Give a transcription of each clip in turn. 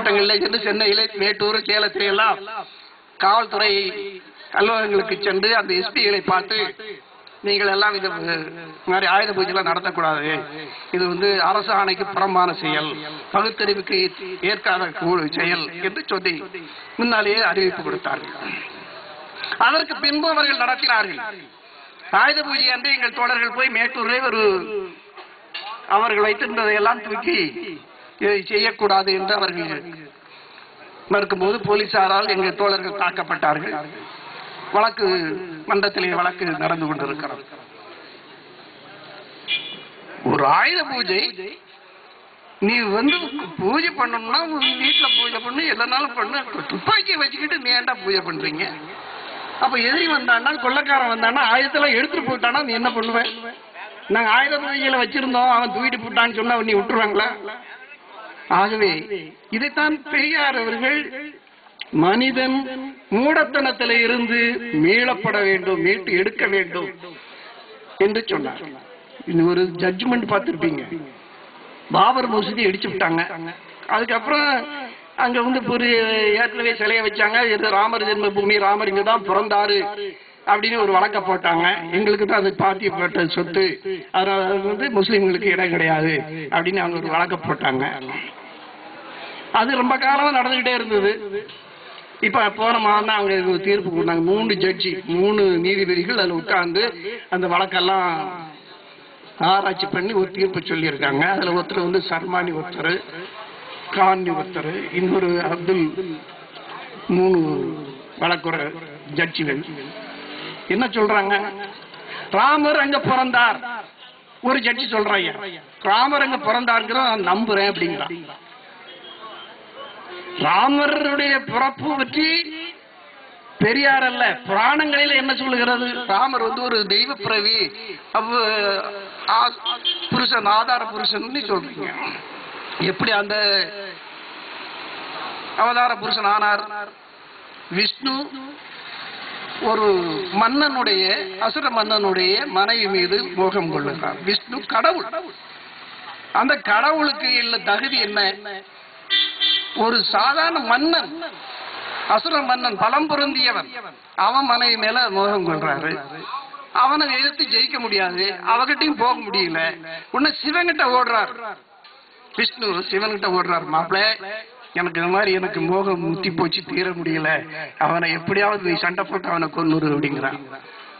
மாவட்டங்களில் இருந்து சென்னையில மேட்டூர் சேலத்தில எல்லாம் காவல்துறை அலுவலகங்களுக்கு சென்று அந்த எஸ்பிகளை பார்த்து நீங்கள் எல்லாம் இது மாதிரி ஆயுத பூஜைலாம் நடத்தக்கூடாது. இது வந்து அரசு ஆணைக்கு புறம்பான செயல். பகுத்தறிவுக்கு ஏற்காத செயல் என்று சொல்லி முன்னாலேயே அறிவிப்பு கொடுத்தார்கள். அதற்கு பின்பு அவர்கள் நடத்தினார்கள். ஆயுத பூஜை அன்று எங்கள் தோழர்கள் போய் மேட்டூரிலே ஒரு அவர்கள் வைத்திருந்ததை எல்லாம் தூக்கி இதை செய்யக்கூடாது என்று அவர்கள் மறுக்கும்போது போலீசாரால் எங்கள் தோழர்கள் தாக்கப்பட்டார்கள். வழக்கு மன்றத்திலே வழக்கு நடந்து கொண்டிருக்கிறது. ஒரு ஆயுத பூஜை. நீ வந்து பூஜை பண்ணணும்னா உங்க வீட்டுல பூஜை பண்ணு எதனாலும் பண்ணு. துப்பாக்கியை வச்சுக்கிட்டு நீ ஏன்டா பூஜை பண்றீங்க? அப்ப எதிரி வந்தான்னா கொள்ளக்காரன் வந்தான்னா ஆயுதத்தெல்லாம் எடுத்துட்டு போயிட்டானா நீ என்ன பண்ணுவேன் நாங்க ஆயுத பூஜையில வச்சிருந்தோம் அவன் தூக்கிட்டு போட்டான்னு சொன்னா நீ விட்டுருவாங்களா? ஆகவே இதைத்தான் பெரியார் அவர்கள் மனிதன் மூடத்தனத்தில இருந்து மீளப்பட வேண்டும் மீட்டு எடுக்க வேண்டும் என்று சொன்னார். ஒரு ஜட்ஜ்மெண்ட் பார்த்திருப்பீங்க. பாபர் மசூதி இடிச்சு விட்டாங்க. அதுக்கப்புறம் அங்க வந்து ஒரு ஏற்கனவே சிலையை வச்சாங்க. இது ராமர் ஜென்ம பூமி ராமர் இங்க தான் பிறந்தாரு அப்படின்னு ஒரு வழக்க போட்டாங்க. எங்களுக்கு தான் அது பாத்தியப்பட்ட சொத்து. அதனால வந்து முஸ்லீம்களுக்கு இடம் கிடையாது அப்படின்னு அவங்க ஒரு வழக்க போட்டாங்க. அது ரொம்ப காலமா நடந்துகிட்டே இருந்தது. இப்போ போன மாதம் தான் அவங்க தீர்ப்பு கொடுத்தாங்க. மூணு ஜட்ஜி மூணு நீதிபதிகள் அதுல உட்கார்ந்து அந்த வழக்கெல்லாம் ஆராய்ச்சி பண்ணி ஒரு தீர்ப்பு சொல்லியிருக்காங்க. அதுல ஒருத்தர் வந்து சர்மானி ஒருத்தர் காந்தி ஒருத்தர் இன்னொரு அப்துல் மூணு வழக்குற ஜட்ஜிகள் என்ன சொல்றாங்க? ராமர் அங்க பிறந்தார். ஒரு ஜட்ஜி சொல்றாங்க. ராமர் அங்க பிறந்தாருங்கிற நான் நம்புறேன் அப்படிங்கிறான். ராமருடைய பிறப்பு பற்றி பெரியார் அல்ல. புராணங்களில் என்ன சொல்லுகிறது? ராமர் வந்து ஒரு தெய்வ பிறவி. புருஷன் ஆதார புருஷன் சொல்றீங்க. எப்படி அந்த அவதார புருஷன் ஆனார்? விஷ்ணு ஒரு மன்னனுடைய அசுர மன்னனுடைய மனைவி மீது மோகம் கொள்ளுகிறார். விஷ்ணு கடவுள். அந்த கடவுளுக்கு இல்ல தகுதி என்ன? ஒரு சாதாரண மன்னன் அசுர மன்னன் பலம் பொருந்தியவன். அவன் மனைவி மேல மோகம் கொள்றாரு. அவனை எதிர்த்து ஜெயிக்க முடியாது. அவகிட்டையும் போக முடியல. உன்ன சிவன்கிட்ட ஓடுறார். விஷ்ணு சிவன்கிட்ட ஓடுறார் மாப்பிள்ள எனக்கு இந்த மாதிரி எனக்கு மோகம் முத்தி போச்சு தீர முடியல. அவனை எப்படியாவது நீ சண்டை போட்டு அவனை கொன்னுரு அப்படிங்கிறான்.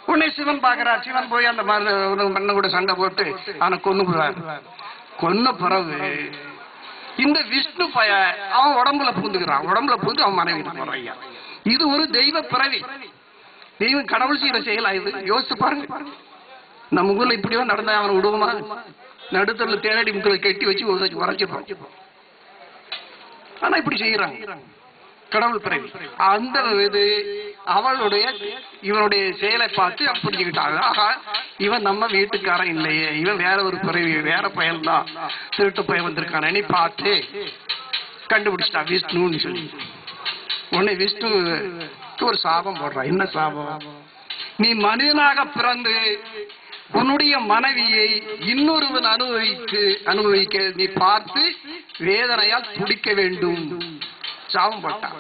உன்னை சிவன் பாக்குறார் சிவன் போய் அந்த மாதிரி மண்ணை கூட சண்டை போட்டு அவனை கொன்னு விடுறார் கொன்ன பிறகு இந்த விஷ்ணு பய அவன் உடம்புல பூந்துக்கிறான். உடம்புல பூந்து அவன் மனைவி போறான் ஐயா. இது ஒரு தெய்வ பிறவி. தெய்வம் கடவுள் செய்யற செயலா இது? யோசிச்சு பாருங்க. நம்ம ஊர்ல இப்படியோ நடந்தா அவனை விடுவோமா? நடுத்தரில் தேனடி முக்களை கட்டி வச்சு உதச்சு உரைச்சிருப்போம் ஆனா இப்படி செய்யறாங்க. கடவுள் பிறவி. அந்த இது அவளுடைய இவனுடைய செயலை பார்த்து அவன் புரிஞ்சுக்கிட்டாங்க ஆகா இவன் நம்ம வீட்டுக்காரன் இல்லையே. இவன் வேற ஒரு பிறவி வேற பயன் தான் திருட்டு பையன் வந்திருக்கானே. பார்த்து கண்டுபிடிச்சிட்டா. விஷ்ணுன்னு சொல்லி. உடனே விஷ்ணு ஒரு சாபம் போடுறான் என்ன சாபம்? நீ மனிதனாக பிறந்து உன்னுடைய மனைவியை இன்னொருவன் அனுபவித்து அனுபவிக்க நீ பார்த்து வேதனையால் துடிக்க வேண்டும். சாபம் போட்டான்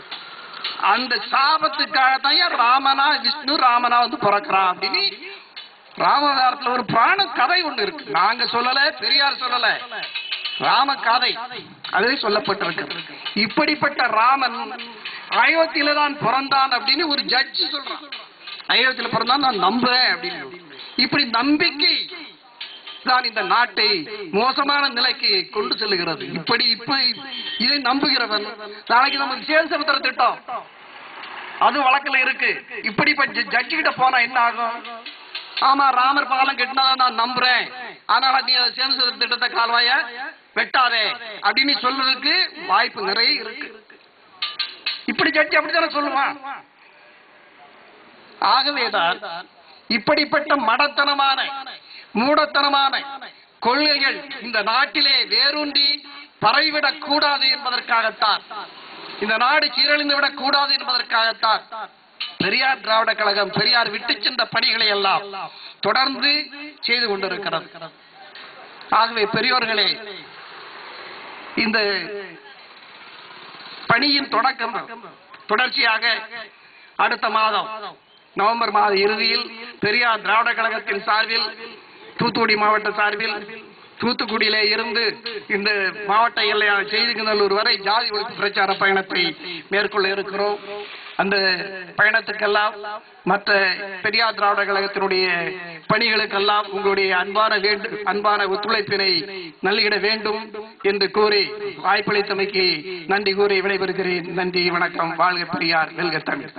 அந்த சாபத்துக்காக தான் ராமனா விஷ்ணு ராமனா வந்து பிறக்கிறான் அப்படின்னு ராமதாரத்துல ஒரு புராண கதை ஒண்ணு இருக்கு. நாங்க சொல்லல பெரியார் சொல்லல. ராம கதை. அதே சொல்லப்பட்டிருக்கு. இப்படிப்பட்ட ராமன் அயோத்தியில தான் பிறந்தான் அப்படின்னு ஒரு ஜட்ஜி சொல்றான். அயோத்தியில பிறந்தான் நான் நம்புறேன் அப்படின்னு. இப்படி நம்பிக்கை தான் இந்த நாட்டை மோசமான நிலைக்கு கொண்டு செல்லுகிறது. இப்படி இப்ப இதை நம்புகிறவன் நாளைக்கு நமக்கு சேல் திட்டம். அது வழக்கில் இருக்கு. இப்படி ஜட்ஜி கிட்ட போனா என்ன ஆகும்? ஆமா ராமர் பாலம் கட்டினதா நான் நம்புறேன். அதனால நீ சேல் திட்டத்தை கால்வாய வெட்டாதே அப்படின்னு சொல்றதுக்கு வாய்ப்பு நிறைய இருக்கு. இப்படி ஜட்ஜி அப்படித்தானே சொல்லுவான்? ஆகவேதான் இப்படிப்பட்ட மடத்தனமான மூடத்தனமான கொள்கைகள் இந்த நாட்டிலே வேரூன்றி பரவிவிடக் கூடாது என்பதற்காகத்தான். இந்த நாடு சீரழிந்து விடக் கூடாது என்பதற்காகத்தான். பெரியார் திராவிட கழகம் பெரியார் விட்டு சென்ற பணிகளை எல்லாம் தொடர்ந்து செய்து கொண்டிருக்கிறது. ஆகவே பெரியோர்களே இந்த பணியின் தொடக்கம் தொடர்ச்சியாக அடுத்த மாதம் நவம்பர் மாத இறுதியில் பெரியார் திராவிட கழகத்தின் சார்பில் தூத்துக்குடி மாவட்ட சார்பில் தூத்துக்குடியிலே இருந்து இந்த மாவட்ட எல்லையான செய்திக்குநல்லூர் வரை ஜாதி ஒழிப்பு பிரச்சார பயணத்தை மேற்கொள்ள இருக்கிறோம். அந்த பயணத்துக்கெல்லாம் மற்ற பெரியார் திராவிட கழகத்தினுடைய பணிகளுக்கெல்லாம் உங்களுடைய அன்பான வேண்டும் அன்பான ஒத்துழைப்பினை நல்கிட வேண்டும் என்று கூறி வாய்ப்பளித்தமைக்கு நன்றி கூறி விடைபெறுகிறேன். நன்றி வணக்கம். வாழ்க பெரியார் வெல்க தமிழ்.